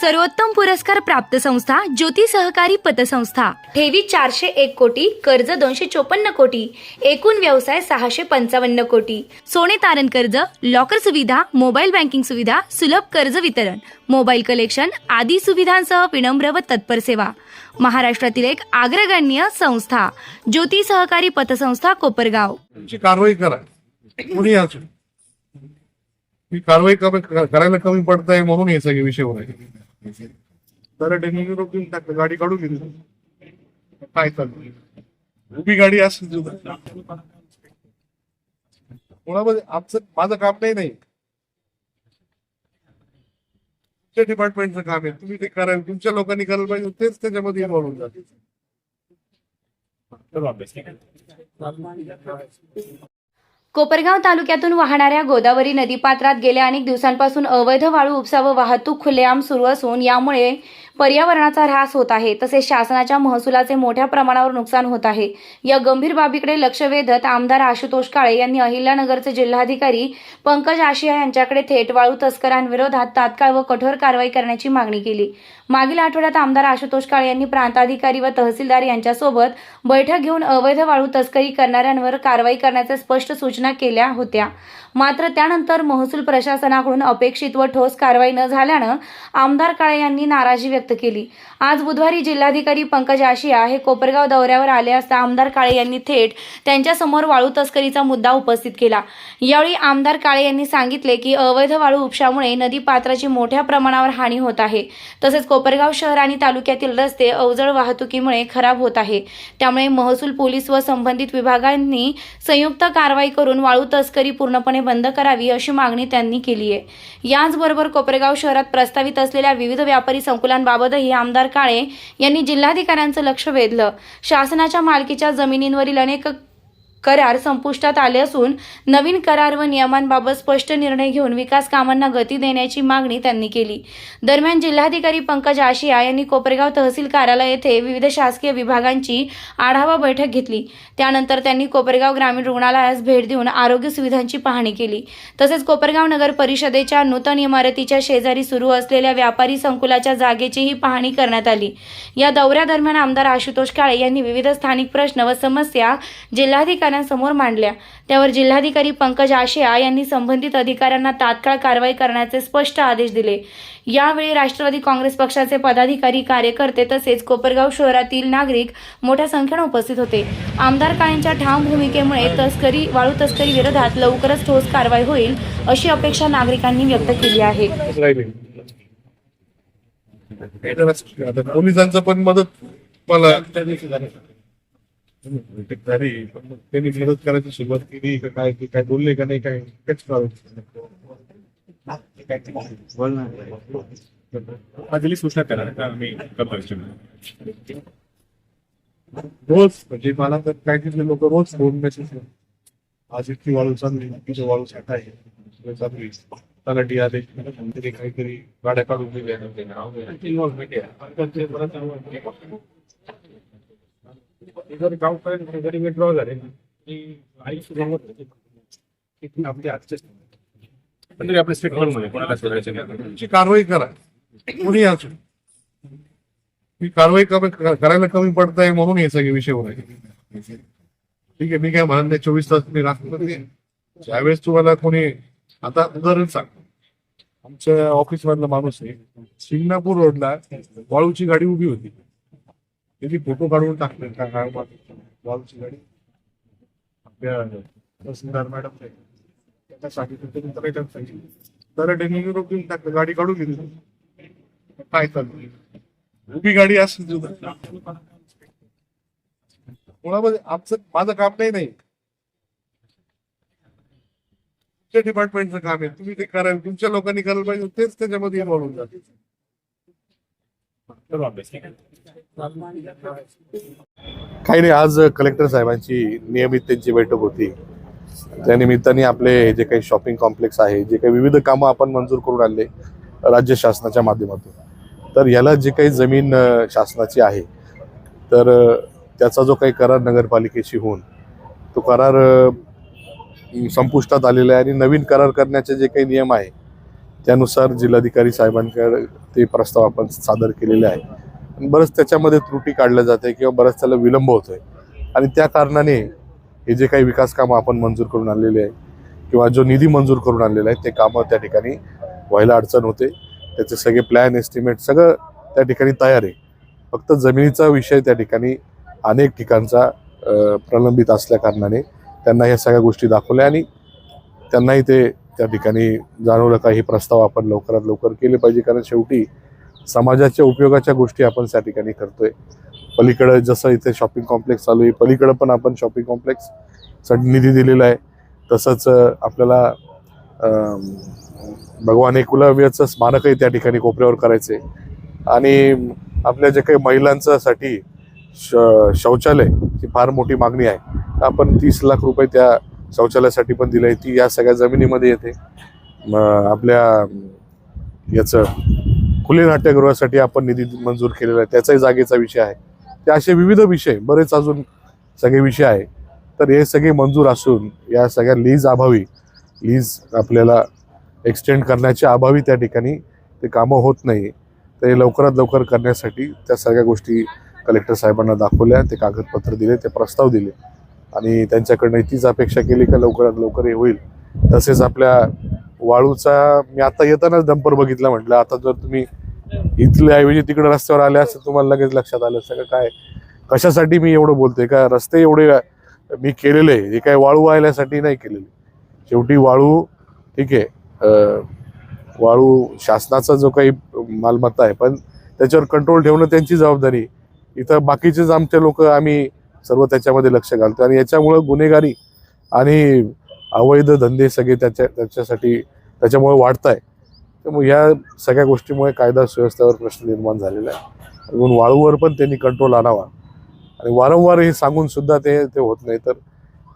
सर्वोत्तम पुरस्कार प्राप्त संस्था ज्योती सहकारी पतसंस्था. ठेवी चारशे एक कोटी कर्ज दोनशे चोपन्न कोटी एकूण व्यवसाय सहाशे पंचावन्न कोटी. सोने तारण कर्ज लॉकर सुविधा मोबाईल बँकिंग सुविधा सुलभ कर्ज वितरण मोबाईल कलेक्शन आदी सुविधांसह विनम्र व तत्पर सेवा. महाराष्ट्रातील एक अग्रगण्य संस्था ज्योती सहकारी पतसंस्था कोपरगाव. कारवाई करा. कोणी असो ही कारवाई करायला कमी पडत आहे म्हणून हे सगळे विषय होत आहे तर त्यांनी निरोप देऊन टाकलं. गाडी काढून घेतली. काय चाललं उभी गाडी असेल सुद्धा. कोणामध्ये? आमचं माझं काम नाही नाही. तुमच्या डिपार्टमेंटचं काम आहे. तुम्ही ते कराल तुमच्या लोकांनी करायला पाहिजे तेच त्याच्यामध्ये इन्व्हॉल्व होऊन जाते. कोपरगाव तालुक्यातून वाहणाऱ्या गोदावरी नदीपात्रात गेल्या अनेक दिवसांपासून अवैध वाळू उपसा व वाहतूक खुलेआम सुरू असून यामुळे पर्यावरणाचा ऱ्हास होत आहे. तसेच शासनाच्या महसुलाचे मोठ्या प्रमाणावर नुकसान होत आहे. या गंभीर बाबीकडे लक्ष वेधत आमदार आशुतोष काळे यांनी अहिल्यानगरचे जिल्हाधिकारी पंकज आशिया यांच्याकडे थेट वाळू तस्करांविरोधात तात्काळ व कठोर कारवाई करण्याची मागणी केली. मागील आठवड्यात आमदार आशुतोष काळे यांनी प्रांताधिकारी व तहसीलदार यांच्यासोबत बैठक घेऊन अवैध वाळू तस्करी करणाऱ्यांवर कारवाई करण्याच्या स्पष्ट सूचना केल्या होत्या. मात्र त्यानंतर महसूल प्रशासनाकडून अपेक्षित व ठोस कारवाई न झाल्यानं आमदार काळे यांनी नाराजी व्यक्त केली. आज बुधवारी जिल्हाधिकारी पंकज आशिया हे कोपरगाव दौऱ्यावर आले असता आमदार काळे यांनी थेट त्यांच्यासमोर वाळू तस्करीचा मुद्दा उपस्थित केला. यावेळी आमदार काळे यांनी सांगितले की अवैध वाळू उपशामुळे नदी पात्राची मोठ्या प्रमाणावर हानी होत आहे. तसेच कोपरगाव शहर आणि तालुक्यातील रस्ते अवजड वाहतुकीमुळे खराब होत आहे. त्यामुळे महसूल पोलीस व संबंधित विभागांनी संयुक्त कारवाई करून वाळू तस्करी पूर्णपणे बंद करावी अशी मागणी त्यांनी केली आहे याचबरोबर कोपरगाव शहरात प्रस्तावित असलेल्या विविध व्यापारी संकुलांबाबत याबाबतही आमदार काळे यांनी जिल्हाधिकाऱ्यांचं लक्ष वेधलं. शासनाच्या मालकीच्या जमिनींवरील अनेक करार संपुष्टात आले असून नवीन करार व नियमांबाबत स्पष्ट निर्णय घेऊन विकास कामांना गती देण्याची मागणी त्यांनी केली. दरम्यान जिल्हाधिकारी पंकज आशिया यांनी कोपरगाव तहसील कार्यालय येथे विविध शासकीय विभागांची आढावा बैठक घेतली. त्यानंतर त्यांनी कोपरगाव ग्रामीण रुग्णालयास भेट देऊन आरोग्य सुविधांची पाहणी केली. तसेच कोपरगाव नगर परिषदेच्या नूतन इमारतीच्या शेजारी सुरू असलेल्या व्यापारी संकुलाच्या जागेचीही पाहणी करण्यात आली. या दौऱ्यादरम्यान आमदार आशुतोष काळे यांनी विविध स्थानिक प्रश्न व समस्या जिल्हाधिकारी अधिकाऱ्यांसमोर मांडल्या त्यावर जिल्हाधिकारी पंकज आशिया यांनी संबंधित अधिकाऱ्यांना तात्काळ कारवाई करण्याचे स्पष्ट आदेश दिले. यावेळी राष्ट्रवादी काँग्रेस पक्षाचे पदाधिकारी कार्यकर्ते तसेच कोपरगाव शहरातील नागरिक मोठ्या संख्येने उपस्थित होते. आमदार काळेंच्या ठाम भूमिकेमुळे तस्करी वाळू तस्करी विरोधात लवकरच ठोस कारवाई होईल अशी अपेक्षा नागरिकांनी व्यक्त केली आहे. पोलिसांचं पण मदत मला झाली पण त्यांनी मदत करायची सुरुवात केली का काय ते काय बोलले का नाही काय काहीच कळलं. दिली सूचना करा करतो actually. रोज म्हणजे मला तर काय तिथले लोक रोज फोन मेसेज आज इतकी वाळू चालली तिचं वाळू साठा आहे. आहे तलाठी आले तरी काहीतरी गाड्या काढून दिल्या. जर गावपर्यंत जरी विड्रॉ झाले ना, पण तरी आपल्या कोणाला नाही. तुमची कारवाई करा. कोणी असो मी कारवाई करायला कमी पडत आहे म्हणून हे सगळे विषय होत ठीक आहे मी काय म्हणत नाही चोवीस तास मी राखत ज्यावेळेस तुम्हाला कोणी आता उदाहरण सांग आमच्या ऑफिस मधला माणूस आहे. सिंगणापूर रोडला वाळूची गाडी उभी होती. त्यांनी फोटो काढून टाकले का काय गाडी. आपल्या मॅडम त्यांना तर काही तर त्यांनी निरोप देऊन टाकलं. गाडी काढून घेतली काय चालू उभी गाडी असेल सुद्धा. कोणामध्ये? आमचं माझं काम नाही नाही. तुमच्या डिपार्टमेंटचं काम आहे. तुम्ही ते कराल तुमच्या लोकांनी करायला पाहिजे. तेच त्याच्यामध्ये इन्व्हॉल्व्ह होऊन जाते. करू अभ्यास. काही नाही आज कलेक्टर साहेबांची नियमित त्यांची बैठक होती. त्या निमित्ताने आपले जे काही शॉपिंग कॉम्प्लेक्स आहे जे काही विविध कामं आपण मंजूर करून आणले राज्य शासनाच्या माध्यमातून. तर याला जी काही जमीन शासनाची आहे तर त्याचा जो काही करार नगरपालिकेशी होऊन तो करार संपुष्टात आलेला आहे आणि नवीन करार करण्याचे जे काही नियम आहे त्यानुसार जिल्हाधिकारी साहेबांकडे ते प्रस्ताव आपण सादर केलेले आहे. बरंच त्याच्यामध्ये त्रुटी काढल्या जाते किंवा बरंच त्याला विलंब होतोय. आणि त्या कारणाने हे जे काही विकास कामं आपण मंजूर करून आणलेले आहे किंवा जो निधी मंजूर करून आणलेला आहे ते कामं त्या ठिकाणी व्हायला अडचण होते. त्याचे सगळे प्लॅन एस्टिमेट सगळं त्या ठिकाणी तयार आहे. फक्त जमिनीचा विषय त्या ठिकाणी अनेक ठिकाणचा प्रलंबित असल्या कारणाने त्यांना ह्या सगळ्या गोष्टी दाखवल्या आणि त्यांनाही ते त्या ठिकाणी जाणवलं का हे प्रस्ताव आपण लवकरात लवकर केले पाहिजे. कारण शेवटी समाजाच्या उपयोगाच्या गोष्टी आपण त्या ठिकाणी करतोय. पलीकडं जसं इथे शॉपिंग कॉम्प्लेक्स चालू आहे पलीकडं पण आपण शॉपिंग कॉम्प्लेक्ससाठी निधी दिलेला आहे. तसंच आपल्याला भगवान एकलव्याचं स्मारकही त्या ठिकाणी कोपऱ्यावर करायचे आणि आपल्या जे काही महिलांच्यासाठी श शौचालय ही फार मोठी मागणी आहे. आपण तीस लाख रुपये त्या शौचालयासाठी पण दिले ती या सगळ्या जमिनीमध्ये येते. आपल्या याचं खुले नाट्यगृहासाठी आपण निधी मंजूर केलेला आहे. त्याचाही जागेचा विषय आहे. ते असे विविध विषय बरेच अजून सगळे विषय आहे. तर हे सगळे मंजूर असून या सगळ्या लीज अभावी लीज आपल्याला एक्सटेंड करण्याच्या अभावी त्या ठिकाणी ते कामं होत नाही. तर हे लवकरात लवकर करण्यासाठी त्या सगळ्या गोष्टी कलेक्टर साहेबांना दाखवल्या ते कागदपत्र दिले ते प्रस्ताव दिले. आणि त्यांच्याकडनं तीच अपेक्षा केली का लवकरात लवकर हे होईल. तसेच आपल्या वाळूचा मी आता येतानाच डंपर बघितला म्हटलं. आता जर तुम्ही इथल्या ऐवजी तिकडे रस्त्यावर आले असं तुम्हाला लगेच लक्षात आलं सगळं काय? कशासाठी मी एवढं बोलतोय? का रस्ते एवढे मी केलेले हे काय वाळू व्हायलासाठी नाही केलेले. शेवटी वाळू ठीक आहे वाळू शासनाचा जो काही मालमत्ता आहे पण त्याच्यावर कंट्रोल ठेवणं त्यांची जबाबदारी. इथं बाकीचेच आमचे लोक आम्ही सर्व त्याच्यामध्ये लक्ष घालतो आणि याच्यामुळं गुन्हेगारी आणि अवैध धंदे सगळे त्याच्या त्याच्यासाठी त्याच्यामुळे वाढत आहे त्यामुळे या सगळ्या गोष्टीमुळे कायदा सुव्यवस्थेवर प्रश्न निर्माण झालेला आहे. म्हणून वाळूवर पण त्यांनी कंट्रोल आणावा. आणि वारंवार हे सांगून सुद्धा ते ते होत नाही. तर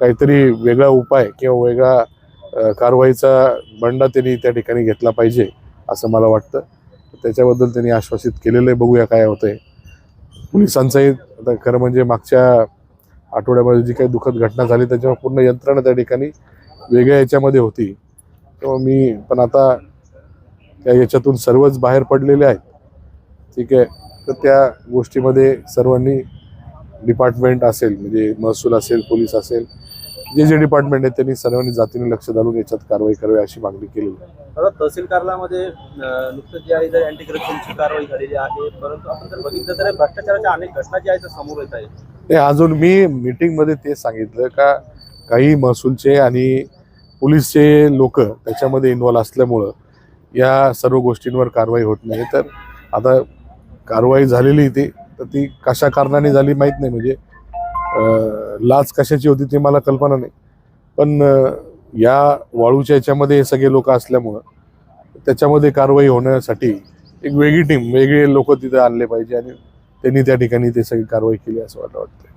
काहीतरी वेगळा उपाय किंवा वेगळा कारवाईचा बंडा त्यांनी त्या ठिकाणी घेतला पाहिजे असं मला वाटतं. त्याच्याबद्दल त्यांनी आश्वासित केलेलं आहे. बघूया काय होतंय. पोलिसांचंही आता खरं म्हणजे मागच्या आठवड्यामध्ये जी काही दुःखद घटना झाली त्याच्यावर पूर्ण यंत्रणा त्या ठिकाणी वेगळ्या याच्यामध्ये होती. तेव्हा मी पण आता त्या याच्यातून सर्वच बाहेर पडलेले आहेत. ठीक आहे? तर त्या गोष्टीमध्ये सर्वांनी डिपार्टमेंट असेल म्हणजे महसूल असेल पोलीस असेल जे जे डिपार्टमेंट आहे त्यांनी सर्वांनी जातीने लक्ष घालून याच्यात कारवाई करावी अशी मागणी केलेली आहे. आता तहसील कार्यालयामध्ये अं, नुकतंच जे आहे तर अँटी करप्शनची कारवाई झालेली आहे परंतु आपण जर बघितलं तर भ्रष्टाचाराच्या अनेक घटना ज्या आहेत त्या समोर येत आहेत. ते अजून मी मीटिंगमध्ये ते सांगितलं का काही महसूलचे आणि पोलीसचे लोक त्याच्यामध्ये इन्व्हॉल्व असल्यामुळं या सर्व गोष्टींवर कारवाई होत नाही. तर आता कारवाई झालेली ती तर ती कशा कारणाने झाली माहीत नाही. म्हणजे अं, लाच कशाची होती ती मला कल्पना नाही. पण या वाळूच्या याच्यामध्ये हे सगळे लोक असल्यामुळं त्याच्यामध्ये कारवाई होण्यासाठी एक वेगळी टीम वेगळे लोक तिथे आणले पाहिजे आणि त्यांनी त्या ठिकाणी ते सगळी कारवाई केली असं मला वाटतं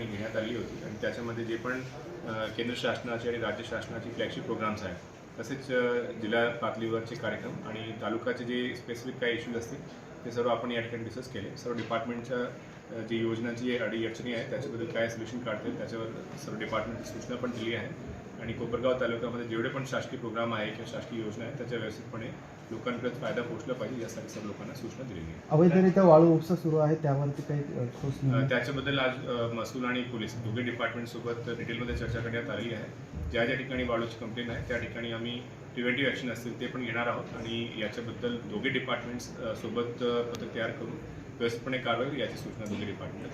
घेण्यात आली होती आणि त्याच्यामध्ये जे पण केंद्र शासनाचे आणि राज्य शासनाचे फ्लॅगशिप प्रोग्राम्स आहेत तसेच जिल्हा पातळीवरचे कार्यक्रम आणि तालुकाचे जे स्पेसिफिक काही इश्यूज असतील ते सर्व आपण या ठिकाणी डिस्कस केले. सर्व डिपार्टमेंटच्या जी योजनांची अडी अडचणी आहेत त्याच्याबद्दल काय सोल्युशन काढता येईल त्याच्यावर सर्व डिपार्टमेंटची सूचना पण दिली आहे. आणि कोपरगाव तालुक्यामध्ये जेवढे पण शासकीय प्रोग्राम आहे किंवा शासकीय योजना आहेत त्याचा व्यवस्थितपणे लोकांकडे फायदा पोहोचला पाहिजे यासाठी सर्व लोकांना सूचना दिलेली आहे. अवैधरित्या वाळू उपसा सुरू आहे त्यावरती काही त्याच्याबद्दल आज महसूल आणि पोलीस दोघे डिपार्टमेंट सोबत डिटेलमध्ये चर्चा करण्यात आलेली आहे. ज्या ज्या ठिकाणी वाळूची कंप्लेंट आहे त्या ठिकाणी आम्ही प्रिव्हेंटिव्ह ॲक्शन असतील ते पण घेणार आहोत. आणि याच्याबद्दल दोघे डिपार्टमेंट्स सोबत पथक तयार करून व्यवस्थितपणे कारवाई याची सूचना दोघे डिपार्टमेंट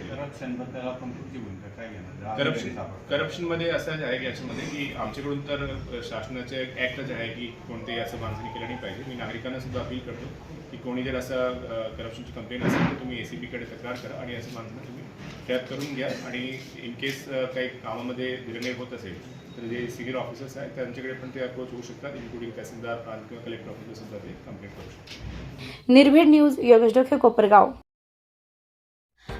करप्शनमध्ये असं जे आहे की याच्यामध्ये की आमच्याकडून तर शासनाचे ॲक्टच आहे की कोणते असं बांधणी केलं नाही पाहिजे. मी नागरिकांना सुद्धा अपील करतो की कोणी जर असं करप्शनची कंप्लेंट असेल तर तुम्ही ए सी बीकडे तक्रार करा आणि असं बांधणं तुम्ही त्यात करून घ्या. आणि इन केस काही कामामध्ये विलंब होत असेल तर जे सिनियर ऑफिसर्स आहेत त्यांच्याकडे पण ते अप्रोच होऊ शकतात इन्क्लुडिंग तहसीलदार प्रांत किंवा कलेक्टर ऑफिसर सुद्धा ते कंप्लेंट करू शकतात. निर्भीड न्यूज योगेश डोके कोपरगाव.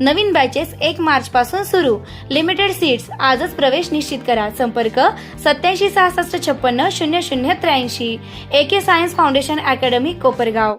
नवीन बॅचेस एक मार्च पासून सुरू. लिमिटेड सीट्स आजच प्रवेश निश्चित करा. संपर्क सत्याऐंशी सहासष्ट छप्पन्न शून्य शून्य त्र्याऐंशी. A K science foundation academy Kopargaon.